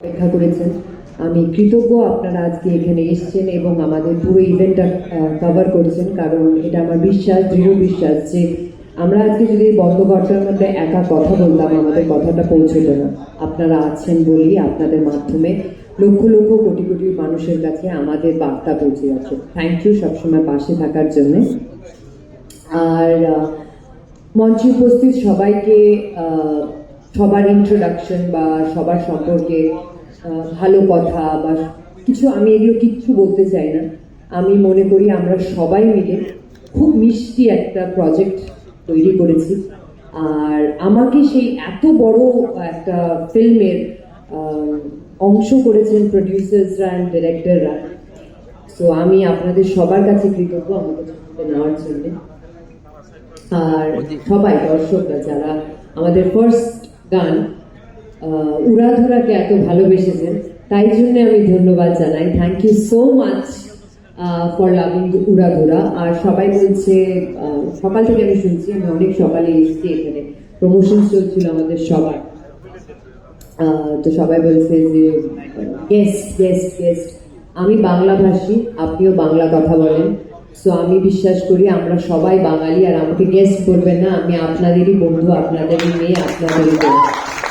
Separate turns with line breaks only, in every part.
অপেক্ষা করেছেন। আমি কৃতজ্ঞ আপনারা আজকে এখানে এসেছেন এবং আমাদের পুরো ইভেন্টটা কভার করেছেন, কারণ এটা আমার বিশ্বাস, দৃঢ় বিশ্বাস যে আমরা আজকে যদি বন্ধ ঘরটার মধ্যে একা কথা বলতাম, আমাদের কথাটা পৌঁছতো না। আপনারা আছেন বলেই আপনাদের মাধ্যমে লক্ষ লক্ষ কোটি কোটি মানুষের কাছে আমাদের বার্তা পৌঁছে যাচ্ছে। থ্যাংক ইউ সবসময় পাশে থাকার জন্য। আর মঞ্চে উপস্থিত সবাইকে সবার ইন্ট্রোডাকশন বা সবার সম্পর্কে ভালো কথা বা কিছু আমি এগুলো কিচ্ছু বলতে চাই না। আমি মনে করি আমরা সবাই মিলে খুব মিষ্টি একটা প্রজেক্ট তৈরি করেছি। আর আমাকে সেই এত বড় একটা ফিল্মের অংশ করেছেন প্রডিউসার্সরা অ্যান্ড ডিরেক্টররা সো আমি আপনাদের সবার কাছে কৃতজ্ঞ আমাকে নেওয়ার জন্য। আর সবাই দর্শকরা যারা আমাদের ফার্স্ট গান। উড়াধুরাকে এত ভালোবেসেছেন। তাই জন্য আমি ধন্যবাদ জানাই। Thank you so much for loving Uradhura আর সবাই বলছে সকাল থেকে আমি শুনছি, আমি অনেক সকালে এসেছি এখানে। প্রমোশন চলছিল আমাদের সবার। তো সবাই বলছে যে গেস্ট গেস্ট গেস্ট আমি বাংলা ভাষী আপনিও বাংলা কথা বলেন। সো আমি বিশ্বাস করি আমরা সবাই বাঙালি আর আমাকে গেস্ট করবেন না আমি আপনাদেরই বন্ধু আপনাদেরই মেয়ে আপনাদেরই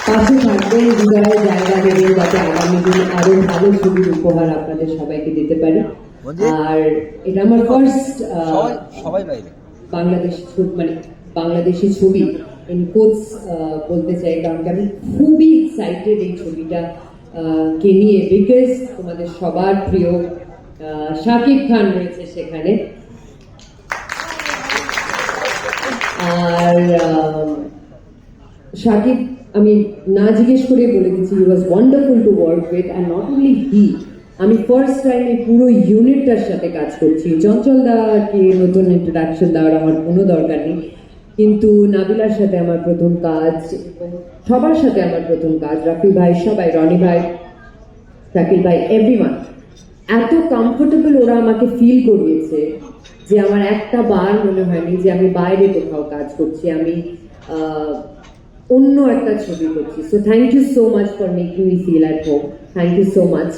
পাশে থাকবেন হৃদয়ে জায়গা দেবেন যাতে আগামী দিনে আরও ভালো ছবির উপহার আপনাদের সবাইকে দিতে পারি। আর এটা আমার ফার্স্ট
সবাই সবাই বাইরে।
বাংলাদেশ ছবি মানে বাংলাদেশি ছবি ইন বলতে চাই কারণ কি আমি খুবই এক্সাইটেড এই ছবিটা কে নিয়ে বিকজ তোমাদের সবার প্রিয় শাকিব খান রয়েছে সেখানে। আর শাকিব, আমি না জিজ্ঞেস করে বলে দিচ্ছি he was wonderful to work with and not only he আমি ফার্স্ট টাইম এই পুরো ইউনিটটার সাথে কাজ করছি। চঞ্চল দাকে নতুন ইন্ট্রোডাকশন দেওয়ার আমার কোনো দরকার নেই। কিন্তু নাবিলার সাথে আমার প্রথম কাজ, সবার সাথে আমার প্রথম কাজ, রাফি ভাই, সবাই, রনি ভাই, শাকিল ভাই এভরিওয়ান এত কমফোর্টেবল ওরা আমাকে ফিল করিয়েছে যে আমার একটা বার মনে হয়নি যে আমি বাইরে কোথাও কাজ করছি, আমি অন্য একটা ছবি করছি। So thank you so much for making me feel at home thank you so much